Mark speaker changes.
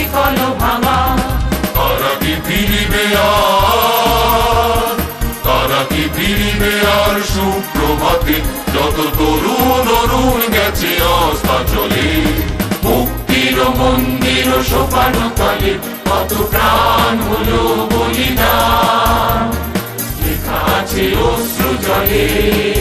Speaker 1: শিকল ভাঙা।
Speaker 2: তারা কি ফিরিবে আর? তারা কি ফিরিবে আর সুপ্রভাতে? যত তরুণ অরুণ গেছে
Speaker 1: মুক্তির মন্দির সোপানো তলে কত প্রাণ হলো বলিদান। লেখা আছে অশ্রু জলে।